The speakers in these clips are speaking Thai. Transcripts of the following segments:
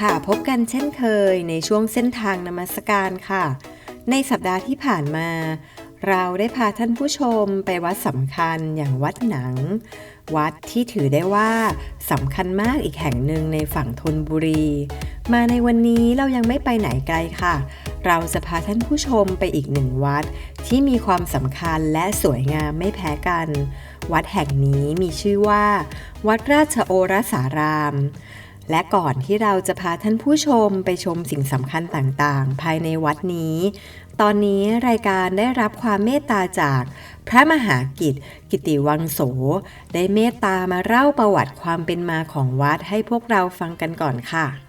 ค่ะ พบกันเช่นเคยในช่วงเส้นทางนมัสการค่ะ ในสัปดาห์ที่ผ่านมา เราได้พาท่านผู้ชมไปวัดสำคัญอย่างวัดหนัง วัดที่ถือได้ว่าสำคัญมากอีกแห่งหนึ่งในฝั่งธนบุรี มาในวันนี้เรายังไม่ไปไหนไกลค่ะ เราจะพาท่านผู้ชมไปอีกหนึ่งวัด ที่มีความสำคัญและสวยงามไม่แพ้กัน วัดแห่งนี้มีชื่อว่า วัดราชโอรสาราม และก่อนที่เราจะพาท่านผู้ชมไปชมสิ่งสำคัญต่างๆ ภายในวัดนี้ ตอนนี้รายการได้รับความเมตตาจากพระมหากิจ กิติวังโส ได้เมตตามาเล่าประวัติความเป็นมาของวัดให้พวกเราฟังกันก่อนค่ะ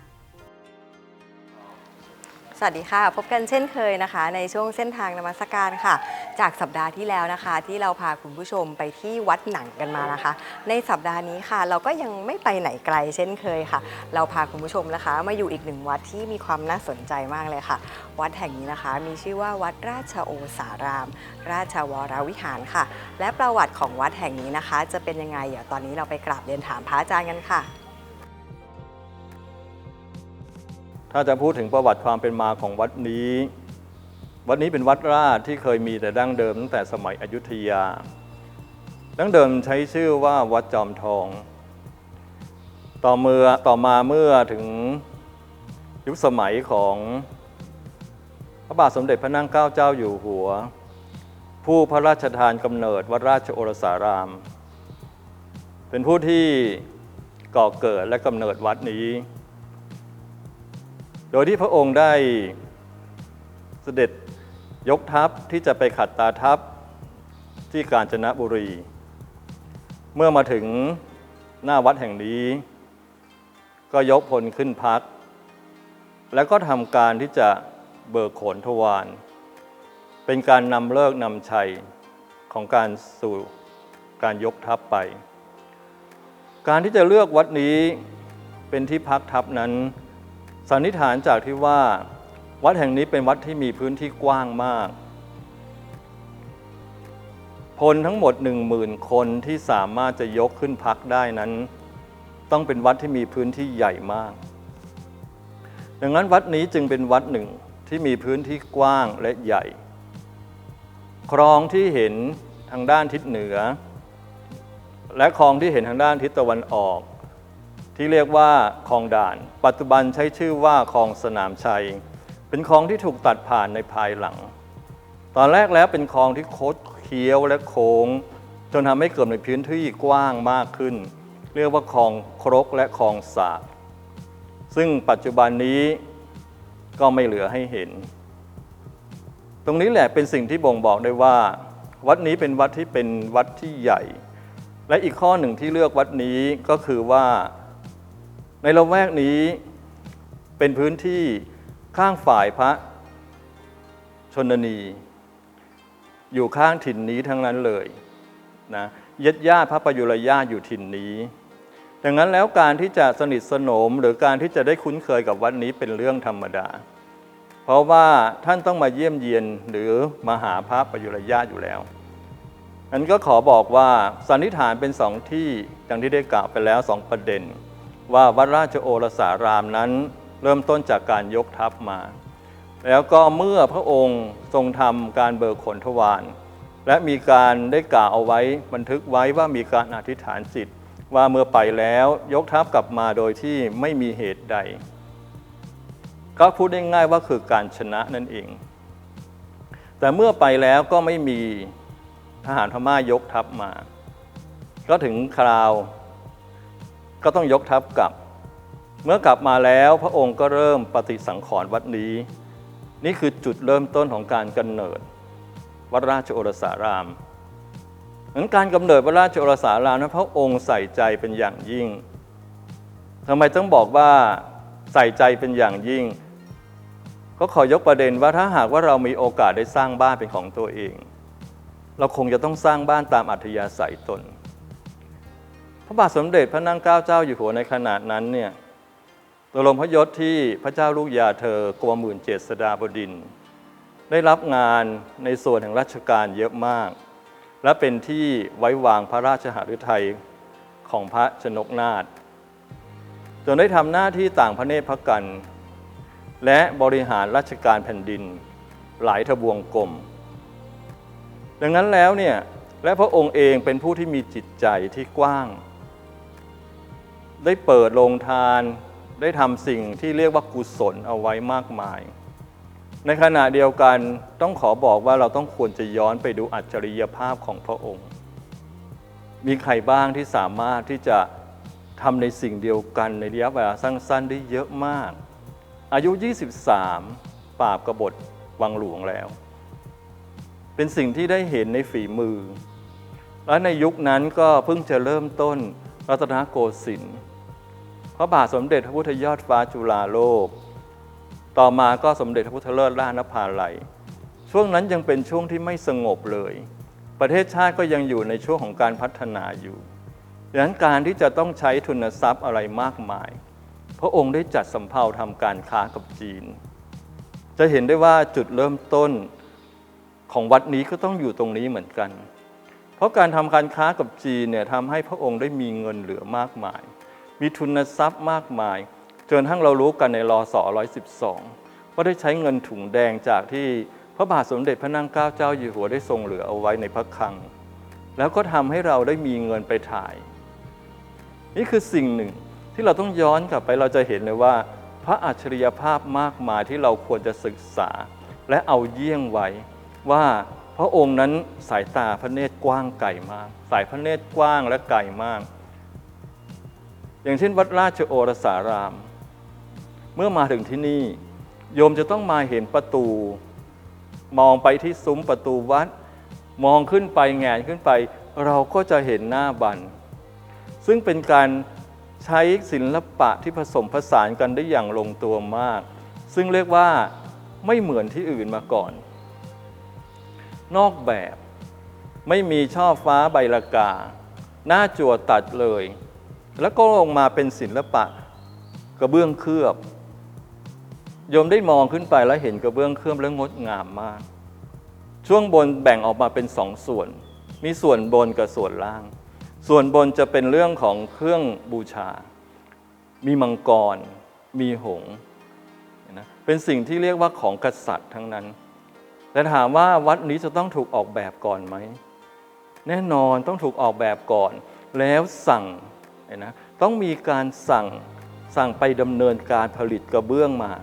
สวัสดีค่ะ พบกันเช่นเคยนะคะ ในช่วงเส้นทางนมัสการค่ะ จากสัปดาห์ที่แล้วนะคะ ที่เราพาคุณผู้ชมไปที่วัดหนังกันมานะคะ ในสัปดาห์นี้ค่ะ เราก็ยังไม่ไปไหนไกลเช่นเคยค่ะ เราพาคุณผู้ชมนะคะ มาอยู่อีกหนึ่งวัดที่มีความน่าสนใจมากเลยค่ะ วัดแห่งนี้นะคะ มีชื่อว่าวัดราชโอสาราม ราชวรวิหารค่ะ และประวัติของวัดแห่งนี้นะคะ จะเป็นยังไงเดี๋ยวตอนนี้เราไปกราบเรียนถามพระอาจารย์กันค่ะ ถ้าจะพูดถึงประวัติความเป็นมาของวัดนี้ วัดนี้เป็นวัดราชที่เคยมีแต่ดั้งเดิมตั้งแต่สมัยอยุธยา ดั้งเดิมใช้ชื่อว่าวัดจอมทอง ต่อเมื่อต่อมาเมื่อถึงยุคสมัยของพระบาทสมเด็จพระนั่งเกล้าเจ้าอยู่หัว ผู้พระราชทานกำเนิดวัดราชโอรสาราม เป็นผู้ที่ก่อเกิดและกำเนิดวัดนี้ โดยที่พระองค์ได้เสด็จยกทัพที่จะไปขัดตาทัพที่กาญจนบุรี เมื่อมาถึงหน้าวัดแห่งนี้ ก็ยกพลขึ้นพัก แล้วก็ทำการที่จะเบิกโขนทวารเป็นการนำเลิกนำชัยของการสู่การยกทัพไป การที่จะเลือกวัดนี้เป็นที่พักทัพนั้น สันนิษฐานจากที่ว่า วัดแห่งนี้เป็นวัดที่มีพื้นที่กว้างมาก พลทั้งหมด 1 0,000 คนที่สามารถจะยกขึ้นพักได้นั้น ต้องเป็นวัดที่มีพื้นที่ใหญ่มาก ดังนั้นวัดนี้จึงเป็นวัดหนึ่งที่มีพื้นที่กว้างและใหญ่ คลองที่เห็นทางด้านทิศเหนือ และคลองที่เห็นทางด้านทิศตะวันออก ที่เรียกว่าคลองด่าน ปัจจุบันใช้ชื่อว่าคลองสนามชัย เป็นคลองที่ถูกตัดผ่านในภายหลัง ตอนแรกแล้วเป็นคลองที่โคดเคี้ยวและโค้ง จนทำให้เกิดในพื้นที่กว้างมากขึ้น เรียกว่าคลองครกและคลองสากซึ่งปัจจุบันนี้ก็ไม่เหลือให้เห็น ตรงนี้แหละเป็นสิ่งที่บ่งบอกได้ว่า วัดนี้เป็นวัดที่เป็นวัดที่ใหญ่ และอีกข้อหนึ่งที่เลือกวัดนี้ก็คือว่า ในละแวกนี้เป็นพื้นที่ข้างฝ่ายพระชนนี อยู่ข้างถิ่นนี้ทั้งนั้นเลยนะยัดญาติพระประยุรญาติอยู่ถิ่นนี้ดังนั้นแล้วการที่จะสนิทสนมหรือการที่จะได้คุ้นเคยกับวัดนี้เป็นเรื่องธรรมดา เพราะว่าท่านต้องมาเยี่ยมเยียนหรือมาหาพระประยุรญาติอยู่แล้วนั้นก็ขอบอกว่าสันนิษฐานเป็นสองที่ดังที่ได้กล่าวไปแล้วสองประเด็น ว่าวัดราชโอรสารามนั้นเริ่มต้นจากการยกทัพมา แล้วก็เมื่อพระองค์ทรงทำการเบิกขนทวารและมีการได้กล่าวเอาไว้บันทึกไว้ว่ามีการอธิษฐานจิตว่าเมื่อไปแล้วยกทัพกลับมาโดยที่ไม่มีเหตุใด ก็พูดได้ง่ายว่าคือการชนะนั่นเอง แต่เมื่อไปแล้วก็ไม่มีทหารพม่ายกทัพมา ก็ถึงคราว ก็ต้องยกทัพกลับ เมื่อกลับมาแล้วพระองค์ก็เริ่มปฏิสังขรณ์วัดนี้ นี่คือจุดเริ่มต้นของการกำเนิด วัดราชโอรสารามดังการกำเนิดวัดราชโอรสารามนั้นพระองค์ใส่ใจเป็นอย่างยิ่งทำไมต้องบอกว่าใส่ใจเป็นอย่างยิ่ง ก็ขอยกประเด็นว่าถ้าหากว่าเรามีโอกาสได้สร้างบ้านเป็นของตัวเอง เราคงจะต้องสร้างบ้านตามอัธยาศัยตน ระบาทสมเด็จพระนั่งเกล้าเจ้าอยู่หัวในขณะนั้นเนี่ยตัวลมพระยศที่พระเจ้าลูกยาเธอกรมหมื่นเจษฎาบดิน ได้รับงานในส่วนแห่งราชการเยอะมาก และเป็นที่ไว้วางพระราชหฤทัยของพระชนกนาถจนได้ทำหน้าที่ต่างพระเนตรพระกัน และบริหารราชการแผ่นดินหลายทบวงกรมดังนั้นแล้วเนี่ยและพระองค์เองเป็นผู้ที่มีจิตใจที่กว้าง ได้เปิดโรงทาน ได้ทำสิ่งที่เรียกว่ากุศลเอาไว้มากมาย ในขณะเดียวกันต้องขอบอกว่าเราต้องควรจะย้อนไปดูอัจฉริยภาพของพระองค์ มีใครบ้างที่สามารถที่จะทำในสิ่งเดียวกันในระยะเวลาสั้นๆได้เยอะมาก อายุ 23 ปราบกบฏวังหลวงแล้ว เป็นสิ่งที่ได้เห็นในฝีมือ และในยุคนั้นก็เพิ่งจะเริ่มต้นรัตนโกสินทร์ พระบาทสมเด็จพระพุทธยอดฟ้าจุฬาโลก ต่อมาก็สมเด็จพระพุทธเลิศล่านภาลัย ช่วงนั้นยังเป็นช่วงที่ไม่สงบเลย ประเทศชาติก็ยังอยู่ในช่วงของการพัฒนาอยู่ดังนั้นการที่จะต้องใช้ทุนทรัพย์อะไรมากมาย พระองค์ได้จัดสำเภาทำการค้ากับจีน จะเห็นได้ว่าจุดเริ่มต้นของวัดนี้ก็ต้องอยู่ตรงนี้เหมือนกัน เพราะการทำการค้ากับจีนเนี่ยทำให้พระองค์ได้มีเงินเหลือมากมาย มีทุนทรัพย์มากมาย จนทั้งเรารู้กันในรอสอ112 ว่าได้ใช้เงินถุงแดงจากที่พระบาทสมเด็จพระนางเกล้าเจ้าอยู่หัวได้ทรงเหลือเอาไว้ในพระคลัง แล้วก็ทำให้เราได้มีเงินไปถ่าย นี่คือสิ่งหนึ่งที่เราต้องย้อนกลับไปเราจะเห็นเลยว่า พระอัจฉริยภาพมากมายที่เราควรจะศึกษา และเอาเยี่ยงไว้ว่าพระองค์นั้นสายตาพระเนตรกว้างไกลมาก สายพระเนตรกว้างและไกลมาก อย่างเช่น วัดราชโอรสาราม เมื่อมาถึงที่นี่ โยมจะต้องมาเห็นประตู มองไปที่ซุ้มประตูวัด มองขึ้นไปแงนขึ้นไป เราก็จะเห็นหน้าบัน ซึ่งเป็นการใช้ศิลปะที่ผสมผสานกันได้อย่างลงตัวมาก ซึ่งเรียกว่าไม่เหมือนที่อื่นมาก่อน นอกแบบไม่มีช่อฟ้าใบละกา หน้าจั่วตัดเลย แล้วก็ลงมาเป็นศิลปะกระเบื้องเคลือบโยมได้มองขึ้นไปแล้วเห็นกระเบื้องเคลือบแล้วงดงามมาก ช่วงบนแบ่งออกมาเป็นสองส่วน มีส่วนบนกับส่วนล่าง ส่วนบนจะเป็นเรื่องของเครื่องบูชา มีมังกร มีหงส์นะเป็นสิ่งที่เรียกว่าของกษัตริย์ทั้งนั้น แต่ถามว่าวัดนี้จะต้องถูกออกแบบก่อนไหม แน่นอนต้องถูกออกแบบก่อน แล้วสั่ง นะต้องมีการสั่งสั่งไปดำเนินการผลิตกระเบื้องมา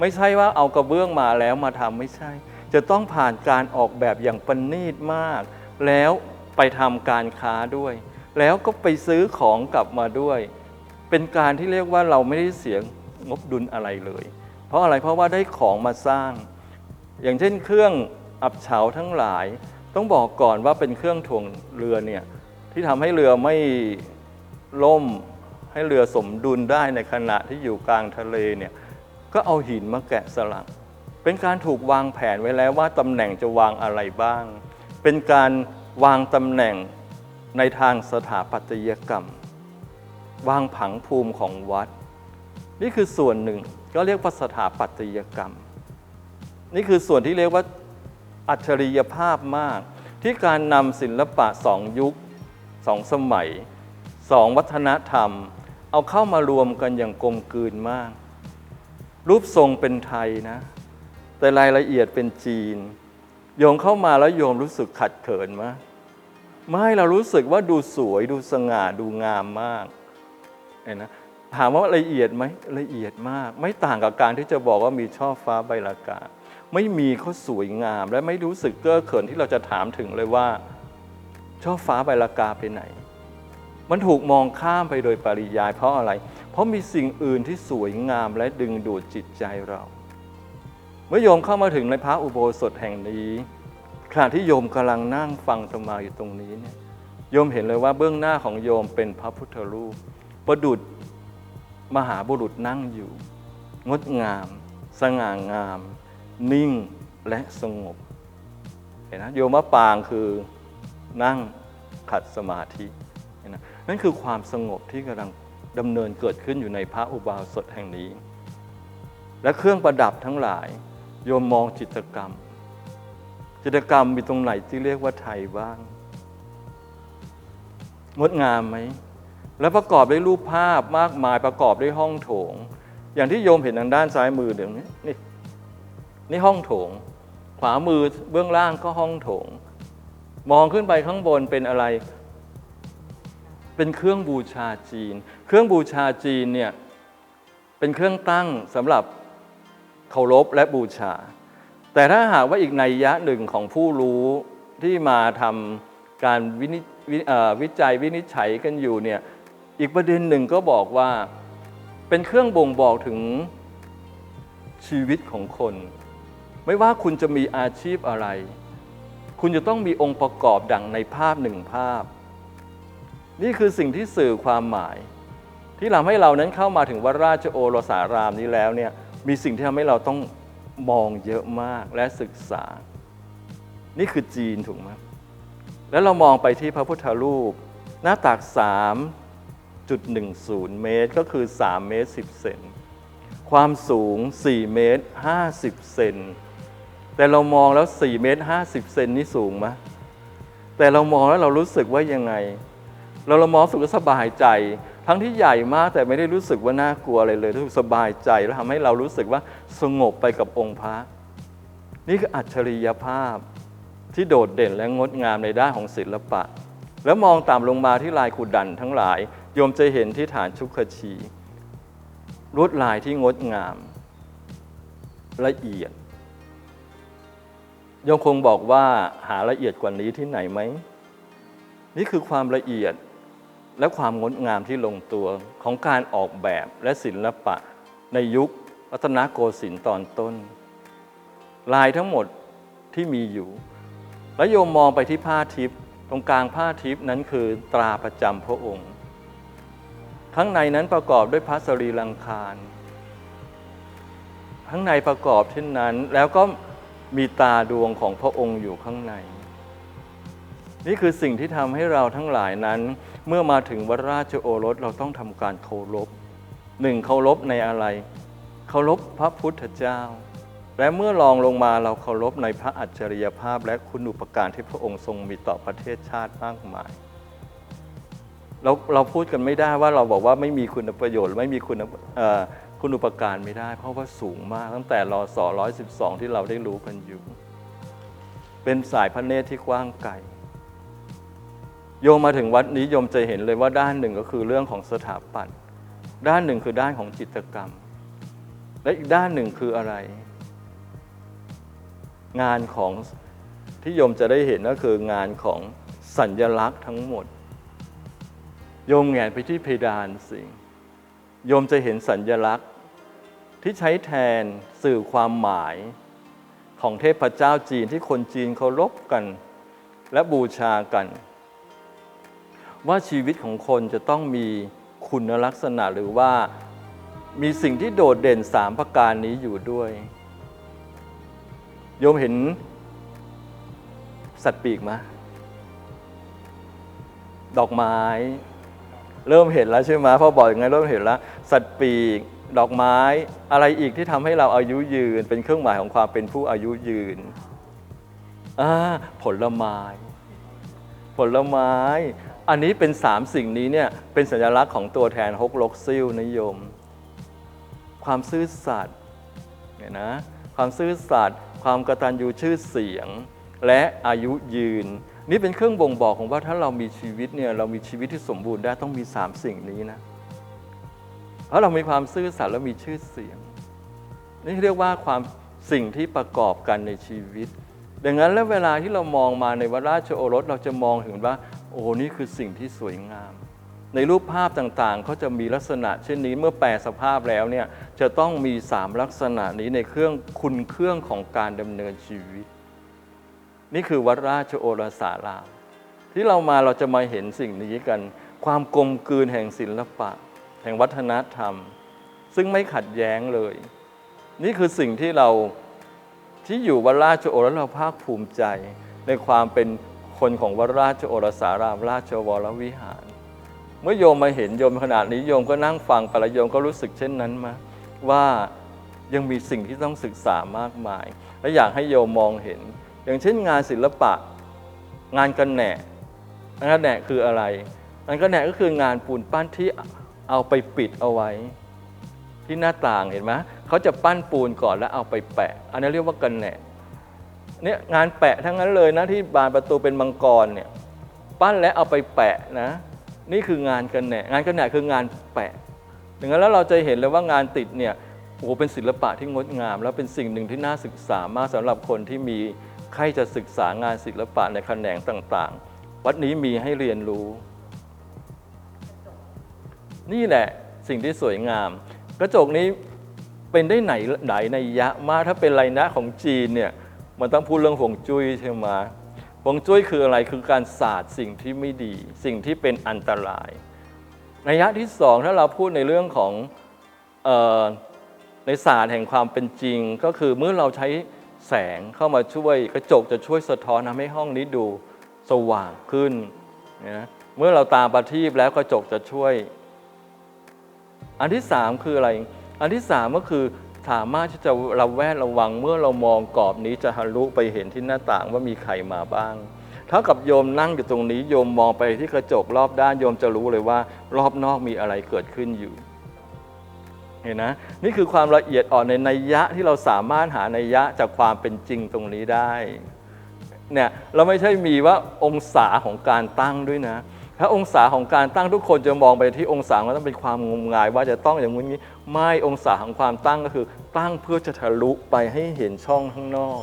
ไม่ใช่ว่าเอากระเบื้องมาแล้วมาทำไม่ใช่ จะต้องผ่านการออกแบบอย่างประณีตมาก แล้วไปทำการค้าด้วย แล้วก็ไปซื้อของกลับมาด้วย เป็นการที่เรียกว่าเราไม่ได้เสียงบดุลอะไรเลย เพราะอะไรเพราะว่าได้ของมาสร้าง อย่างเช่นเครื่องอับเฉาทั้งหลาย ต้องบอกก่อนว่าเป็นเครื่องถ่วงเรือเนี่ยที่ทำให้เรือไม่ ล่มให้เรือสมดุลได้ในขณะที่อยู่กลางทะเลเนี่ยก็เอาหินมาแกะสลัก เป็นการถูกวางแผนไว้แล้วว่าตำแหน่งจะวางอะไรบ้าง เป็นการวางตำแหน่งในทางสถาปัตยกรรม วางผังภูมิของวัด นี่คือส่วนหนึ่งก็เรียกว่าสถาปัตยกรรม นี่คือส่วนที่เรียกว่าอัจฉริยภาพมาก ที่การนำศิลปะสองยุคสองสมัย สองวัฒนธรรม เอาเข้ามารวมกันอย่างกลมกลืนมาก รูปทรงเป็นไทยนะ แต่รายละเอียดเป็นจีน โยมเข้ามาแล้วโยมรู้สึกขัดเขินไหมไม่เรารู้สึกว่าดูสวยดูสง่าดูงามมากเห็นนะถามว่าละเอียดไหมละเอียดมาก ไม่ต่างกับการที่จะบอกว่ามีช่อฟ้าใบลากาไม่มีเขาสวยงาม และไม่รู้สึกเก้อเขินที่เราจะถามถึงเลยว่า ช่อฟ้าใบลากาไปไหน มันถูกมองข้ามไปโดยปริยายเพราะอะไร เพราะมีสิ่งอื่นที่สวยงามและดึงดูดจิตใจเรา เมื่อโยมเข้ามาถึงในพระอุโบสถแห่งนี้ขณะที่โยมกำลังนั่งฟังธรรมาอยู่ตรงนี้เนี่ยโยมเห็นเลยว่าเบื้องหน้าของโยมเป็นพระพุทธรูป ประดุจมหาบุรุษนั่งอยู่ งดงาม สง่างาม นิ่งและสงบ เห็นนะโยมมะปางคือนั่งขัดสมาธิ นะนั่นคือความสงบที่กำลังดำเนินเกิดขึ้นอยู่ในพระอุโบสถแห่งนี้ และเครื่องประดับทั้งหลาย โยมมองจิตกรรม จิตกรรมมีตรงไหนที่เรียกว่าไทยบ้าง งดงามไหม และประกอบด้วยรูปภาพมากมายประกอบด้วยห้องโถง อย่างที่โยมเห็นทางด้านซ้ายมือเดี๋ยวนี้นี่นี่ห้องโถง ขวามือเบื้องล่างก็ห้องโถง มองขึ้นไปข้างบนเป็นอะไร เป็นเครื่องบูชาจีน เครื่องบูชาจีนเนี่ยเป็นเครื่องตั้งสำหรับเคารพและบูชา แต่ถ้าหากว่าอีกในยะหนึ่งของผู้รู้ที่มาทำการวิววิจัยวินิจฉัยกันอยู่เนี่ยอีกประเด็นหนึ่งก็บอกว่าเป็นเครื่องบ่งบอกถึงชีวิตของคน ไม่ว่าคุณจะมีอาชีพอะไร คุณจะต้องมีองค์ประกอบดังในภาพหนึ่งภาพ นี่คือสิ่งที่สื่อความหมาย ที่ทำให้เรานั้นเข้ามาถึงวัดราชโอรสารามนี้แล้วเนี่ยมีสิ่งที่ทำให้เราต้องมองเยอะมากและศึกษา นี่คือจีนถูกไหมแล้วเรามองไปที่พระพุทธรูป หน้าตัก3.10 เมตร ก็คือ 3 เมตร 10 เซนความสูง 4 เมตร 50 เซนแต่เรามองแล้ว 4 เมตร 50 เซนนี่สูงไหมแต่เรามองแล้วเรารู้สึกว่ายังไง เราเรามองสึกว่าสบายใจ ทั้งที่ใหญ่มากแต่ไม่ได้รู้สึกว่าน่ากลัวอะไรเลยรู้สึกสบายใจแล้วทำให้เรารู้สึกว่าสงบไปกับองค์พระ นี่คืออัจฉริยภาพที่โดดเด่นและงดงามในด้านของศิลปะ แล้วมองต่ำลงมาที่ลายขุดดันทั้งหลายโยมจะเห็นที่ฐานชุกชีลวดลายที่งดงาม ละเอียดโยมคงบอกว่าหาละเอียดกว่านี้ที่ไหนไหมนี่คือความละเอียด และความงดงามที่ลงตัวของการออกแบบและศิลปะในยุครัตนโกสินทร์ตอนต้น ลายทั้งหมดที่มีอยู่ แล้วโยมมองไปที่ผ้าทิพย์ตรงกลางผ้าทิพย์นั้นคือตราประจำพระองค์ ข้างในนั้นประกอบด้วยพระสรีรังคารข้างในประกอบเช่นนั้นแล้วก็มีตาดวงของพระองค์อยู่ข้างใน นี่คือสิ่งที่ทำให้เราทั้งหลายนั้น เมื่อมาถึงวัดราชโอรสเราต้องทำการเคารพหนึ่งเคารพในอะไร เคารพพระพุทธเจ้า และเมื่อลองลงมาเราเคารพในพระอัจฉริยภาพ และคุณอุปการที่พระองค์ทรงมีต่อประเทศชาติมากมายเราเราพูดกันไม่ได้ว่าเราบอกว่าไม่มีคุณประโยชน์ไม่มีคุณเอ่อคุณอุปการไม่ได้ เพราะว่าสูงมากตั้งแต่รอสอ112 ที่เราได้รู้กันอยู่ เป็นสายพระเนตรที่กว้างไกล โยมมาถึงวัดนี้โยมจะเห็นเลยว่าด้านหนึ่งก็คือเรื่องของสถาปัตย์ด้านหนึ่งคือด้านของจิตรกรรม และอีกด้านหนึ่งคืออะไร งานของที่โยมจะได้เห็นก็คืองานของสัญญลักษณ์ทั้งหมด โยมแงนไปที่เพดานสิโยมจะเห็นสัญญลักษณ์ที่ใช้แทนสื่อความหมายของเทพเจ้าจีนที่คนจีนเคารพกัน และบูชากัน ว่าชีวิตของคนจะต้องมีคุณลักษณะหรือว่ามีสิ่งที่โดดเด่นสามประการนี้อยู่ด้วย โยมเห็นสัตว์ปีกไหมดอกไม้ เริ่มเห็นแล้วใช่ไหมพ่อบอกอย่างไงเริ่มเห็นแล้ว สัตว์ปีก ดอกไม้ อะไรอีกที่ทำให้เราอายุยืน เป็นเครื่องหมายของความเป็นผู้อายุยืนอ่าผลไม้ ผลไม้ อันนี้เป็นสามสิ่งนี้เนี่ยเป็นสัญลักษณ์ของตัวแทนฮกลกซิ่วนิยม ความซื่อสัตย์เนี่ยนะความซื่อสัตย์ความกตัญญูชื่อเสียง และอายุยืน นี่เป็นเครื่องบ่งบอกของว่าถ้าเรามีชีวิตเนี่ยเรามีชีวิตที่สมบูรณ์ได้ต้องมีสามสิ่งนี้นะเพราะเรามีความซื่อสัตย์และมีชื่อเสียง นี่เรียกว่าความสิ่งที่ประกอบกันในชีวิต ดังนั้นแล้วเวลาที่เรามองมาในวราชโอรสเราจะมองเห็นว่า โอ้นี่คือสิ่งที่สวยงาม ในรูปภาพต่างๆเขาจะมีลักษณะ เช่นนี้เมื่อแปลสภาพแล้วเนี่ยจะต้องมีสามลักษณะนี้ในเครื่องคุณเครื่องของการดำเนินชีวิต นี่คือวัดราชโอรสารามที่เรามาเราจะมาเห็นสิ่งนี้กัน ความกลมกลืนแห่งศิลปะ แห่งวัฒนธรรม ซึ่งไม่ขัดแย้งเลย นี่คือสิ่งที่เราที่อยู่วัดราชโอรสเราภาคภูมิใจในความเป็น คนของวัดราชโอรสารามราชวรวิหาร เมื่อโยมมาเห็นโยมขนาดนี้โยมก็นั่งฟังไปแล้วโยมก็รู้สึกเช่นนั้นมาว่ายังมีสิ่งที่ต้องศึกษามากมาย และอยากให้โยมมองเห็น อย่างเช่นงานศิลปะ งานกันแหนกงานกันแหนกคืออะไรงานกระแหนก็คืองานปูนปั้นที่เอาไปปิดเอาไว้ ที่หน้าต่างเห็นไหมเขาจะปั้นปูนก่อนแล้วเอาไปแปะ อันนี้เรียกว่ากระแหน เนี่ยงานแปะทั้งนั้นเลยนะที่บานประตูเป็นมังกรเนี่ยปั้นแล้วเอาไปแปะนะ นี่คืองานกระแหนงานกระแหนคืองานแปะดังนั้นแล้วเราจะเห็นเลยว่างานติดเนี่ยโอ้โหเป็นศิลปะที่งดงาม แล้วเป็นสิ่งหนึ่งที่น่าศึกษามากสำหรับคนที่มีใครจะศึกษางานศิลปะในแขนงต่าง ๆ วัดนี้มีให้เรียนรู้ นี่แหละสิ่งที่สวยงาม กระจกนี้เป็นได้ไหนไหนในยะมากถ้าเป็นไรนะของจีนเนี่ย มันต้องพูดเรื่องหวงจุ้ยใช่ไหมหวงจุ้ยคืออะไรคือการศาสตร์สิ่งที่ไม่ดี สิ่งที่เป็นอันตรายในยะที่สองถ้าเราพูดในเรื่องของออในศาสตร์แห่งความเป็นจริง ก็คือเมื่อเราใช้แสงเข้ามาช่วยกระจกจะช่วยสะท้อนทำให้ห้องนี้ดูสว่างขึ้นนะเมื่อเราตามประทีปแล้วกระจกจะช่วย อันที่สามคืออะไร อันที่สามก็คือ สามารถที่จะระแวดระวังเมื่อเรามองกรอบนี้จะทะลุไปเห็นที่หน้าต่างว่ามีใครมาบ้างเท่ากับโยมนั่งอยู่ตรงนี้โยมมองไปที่กระจกรอบด้านโยมจะรู้เลยว่า รอบนอกมีอะไรเกิดขึ้นอยู่ เห็นนะนี่คือความละเอียดอ่อนในนัยยะที่เราสามารถหานัยยะจากความเป็นจริงตรงนี้ได้เนี่ยเราไม่ใช่มีว่าองศาของการตั้งด้วยนะ ถ้าองศาของการตั้งทุกคนจะมองไปที่องศามันต้องเป็นความงมงาย ว่าจะต้องอย่างนี้ไม่องศาของความตั้งก็คือ ตั้งเพื่อจะทะลุไปให้เห็นช่องข้างนอก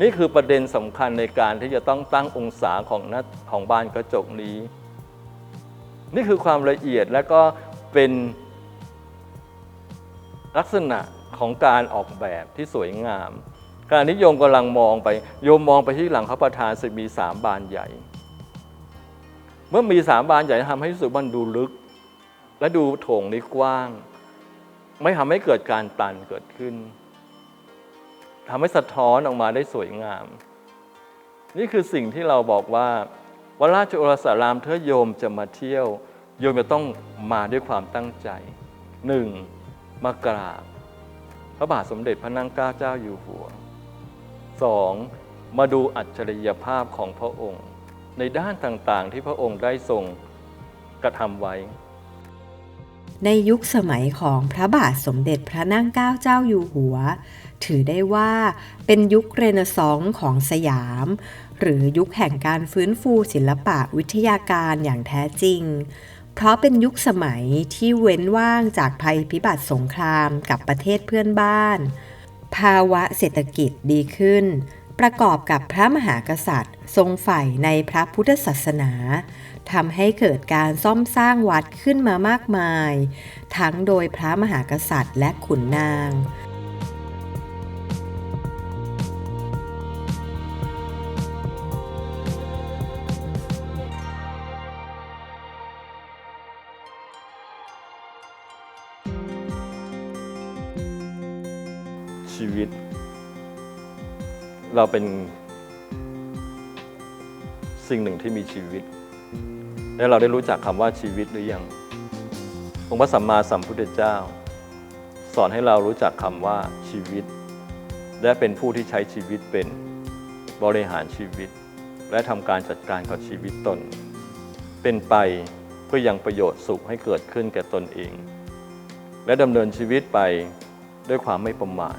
นี่คือประเด็นสำคัญในการที่จะต้องตั้งองศาของหน้าของบานกระจกนี้ นี่คือความละเอียดและก็เป็นลักษณะของการออกแบบที่สวยงามการนิยมกำลังมองไปโยมมองไปที่หลังพระประธานจะมีสามบานใหญ่ เมื่อมีสามบานใหญ่ทำให้รู้สึกมันดูลึก และดูโถงนี้กว้าง ไม่ทำให้เกิดการตันเกิดขึ้นทำให้สะท้อนออกมาได้สวยงาม นี่คือสิ่งที่เราบอกว่าวัดราชโอรสารามเธอโยมจะมาเที่ยว โยมจะต้องมาด้วยความตั้งใจหนึ่งมากราบ พระบาทสมเด็จพระนั่งเกล้าเจ้าอยู่หัวสองมาดูอัจฉริยภาพของพระองค์ ในด้านต่างๆ ที่พระองค์ได้ทรงกระทำไว้ ในยุคสมัยของพระบาทสมเด็จพระนั่งเกล้าเจ้าอยู่หัว ถือได้ว่าเป็นยุคเรเนซองส์ของสยาม หรือยุคแห่งการฟื้นฟูศิลปะวิทยาการอย่างแท้จริงเพราะเป็นยุคสมัยที่เว้นว่างจากภัยพิบัติสงครามกับประเทศเพื่อนบ้าน ภาวะเศรษฐกิจดีขึ้น ประกอบกับพระมหากษัตริย์ ทรงใฝ่ในพระพุทธศาสนาทำให้เกิดการซ่อมสร้างวัดขึ้นมามากมาย ทั้งโดยพระมหากษัตริย์และขุนนาง ชีวิต เราเป็นสิ่งหนึ่งที่มีชีวิต และเราได้รู้จักคำว่าชีวิตหรือยัง องค์พระสัมมาสัมพุทธเจ้า สอนให้เรารู้จักคำว่าชีวิต และเป็นผู้ที่ใช้ชีวิตเป็นบริหารชีวิต และทำการจัดการกับชีวิตตน เป็นไปเพื่อยังประโยชน์สุขให้เกิดขึ้นแก่ตนเอง และดำเนินชีวิตไปด้วยความไม่ประมาท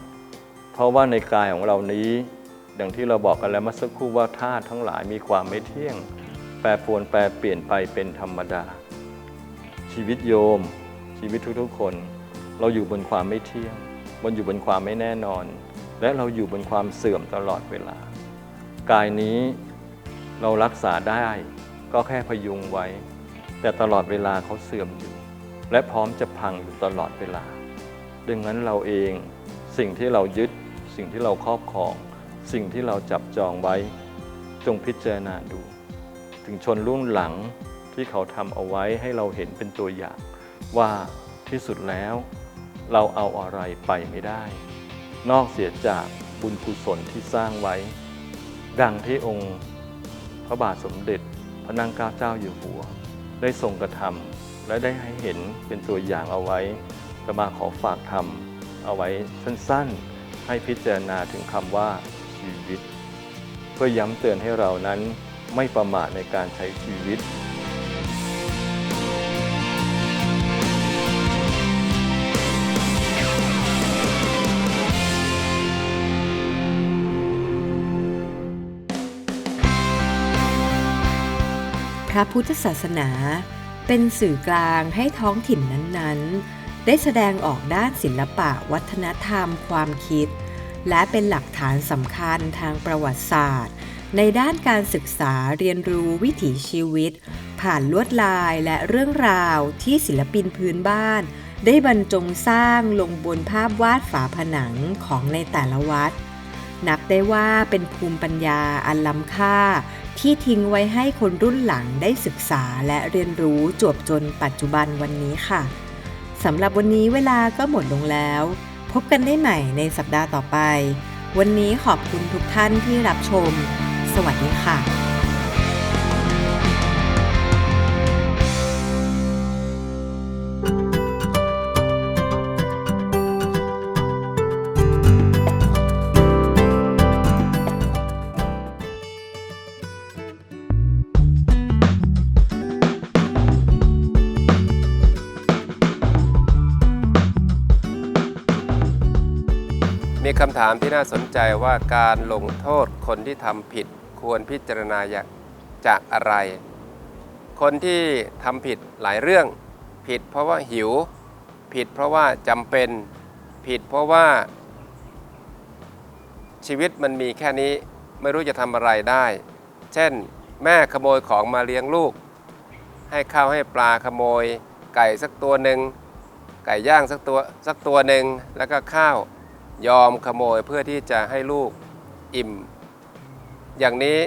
เพราะว่าในกายของเรานี้ อย่างที่เราบอกกันแล้วเมื่อสักครู่ว่าธาตุทั้งหลายมีความไม่เที่ยง แปรปรวนแปรเปลี่ยนไปเป็นธรรมดา ชีวิตโยม ชีวิตทุกๆคน เราอยู่บนความไม่เที่ยงบนอยู่บนความไม่แน่นอน และเราอยู่บนความเสื่อมตลอดเวลา กายนี้เรารักษาได้ก็แค่พยุงไว้ แต่ตลอดเวลาเขาเสื่อมอยู่ และพร้อมจะพังอยู่ตลอดเวลา ดังนั้นเราเองสิ่งที่เรายึดสิ่งที่เราครอบครอง สิ่งที่เราจับจองไว้จงพิจารณาดู ถึงชนรุ่นหลังที่เขาทำเอาไว้ให้เราเห็นเป็นตัวอย่าง ว่าที่สุดแล้ว เราเอาอะไรไปไม่ได้ นอกเสียจากบุญกุศลที่สร้างไว้ ดังที่องค์พระบาทสมเด็จ พระนางเก้าเจ้าอยู่หัว ได้ทรงกระทำและได้ให้เห็นเป็นตัวอย่างเอาไว้จะมาขอฝากทำเอาไว้สั้นๆ ให้พิจารณาถึงคำว่าีวิต เพื่อย้ำเตือนให้เรานั้นไม่ประมาทในการใช้ชีวิต พระพุทธศาสนา เป็นสื่อกลางให้ท้องถิ่นนั้นๆ ได้แสดงออกด้านศิลปะวัฒนธรรมความคิด และเป็นหลักฐานสำคัญทางประวัติศาสตร์ ในด้านการศึกษาเรียนรู้วิถีชีวิต ผ่านลวดลายและเรื่องราวที่ศิลปินพื้นบ้าน ได้บรรจงสร้างลงบนภาพวาดฝาผนังของในแต่ละวัด นับได้ว่าเป็นภูมิปัญญาอันล้ำค่า ที่ทิ้งไว้ให้คนรุ่นหลังได้ศึกษาและเรียนรู้จวบจนปัจจุบันวันนี้ค่ะสำหรับวันนี้เวลาก็หมดลงแล้ว พบกันได้ใหม่ในสัปดาห์ต่อไป วันนี้ขอบคุณทุกท่านที่รับชม สวัสดีค่ะ มีคำถามที่น่าสนใจว่าการลงโทษคนที่ทำผิดควรพิจารณาจากอะไร คนที่ทำผิดหลายเรื่อง ผิดเพราะว่าหิว ผิดเพราะว่าจำเป็น ผิดเพราะว่า ชีวิตมันมีแค่นี้ไม่รู้จะทำอะไรได้ เช่น แม่ขโมยของมาเลี้ยงลูก ให้ข้าวให้ปลาขโมย ไก่สักตัวหนึ่งไก่ย่างสักตัวสักตัวหนึ่งแล้วก็ข้าว ยอมขโมยเพื่อที่จะให้ลูกอิ่ม อย่างนี้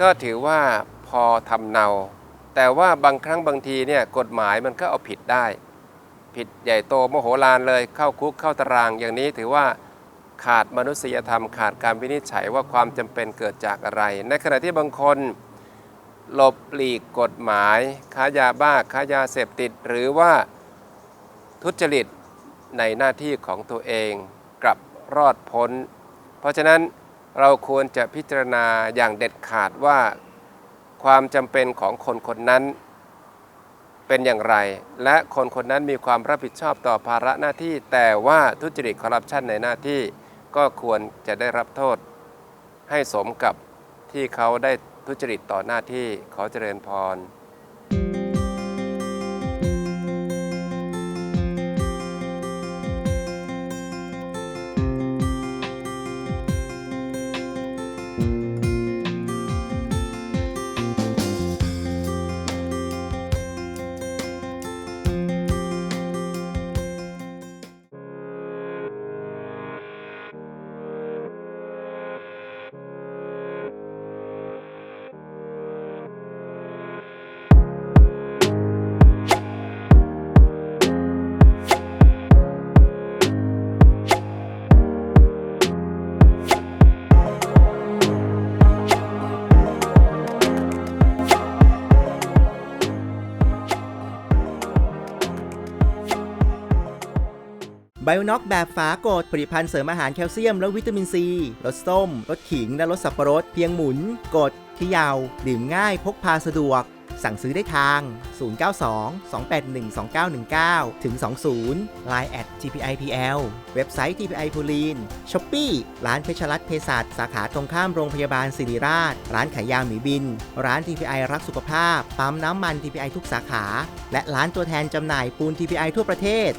ก็ถือว่าพอทำเนา แต่ว่าบางครั้งบางทีเนี่ยกฎหมายมันก็เอาผิดได้ ผิดใหญ่โตโมโหลานเลยเข้าคุกเข้าตาราง อย่างนี้ถือว่าขาดมนุษยธรรม ขาดการวินิจฉัยว่าความจำเป็นเกิดจากอะไร ในขณะที่บางคนหลบหลีกกฎหมาย ค้ายาบ้าค้ายาเสพติด หรือว่าทุจริตในหน้าที่ของตัวเอง กลับรอดพ้น เพราะฉะนั้นเราควรจะพิจารณาอย่างเด็ดขาดว่า ความจำเป็นของคนคนนั้นเป็นอย่างไร และคนคนนั้นมีความรับผิดชอบต่อภาระหน้าที่ แต่ว่าทุจริตคอร์รัปชันในหน้าที่ก็ควรจะได้รับโทษ ให้สมกับที่เขาได้ทุจริตต่อหน้าที่ขอเจริญพร ไบโอน็อกแบบฝากดผลิตภัณฑ์เสริมอาหารแคลเซียมและวิตามินซีรสส้ม รสขิง และรสสับปะรด เพียงหมุน กดที่ยาว ดื่มง่าย พกพาสะดวก สั่งซื้อได้ทาง 092 281 2919 ถึง 20 Line at tpipl เว็บไซต์ tpi พูลีนช้อปปี้ร้านเพชรรัตเภสัชสาขาตรงข้ามโรงพยาบาลศิริราช ร้านขายยาหมีบิน ร้าน TPI รักสุขภาพ ปั๊มน้ำมัน TPI ทุกสาขา และร้านตัวแทนจำหน่ายปูน TPI ทั่วประเทศ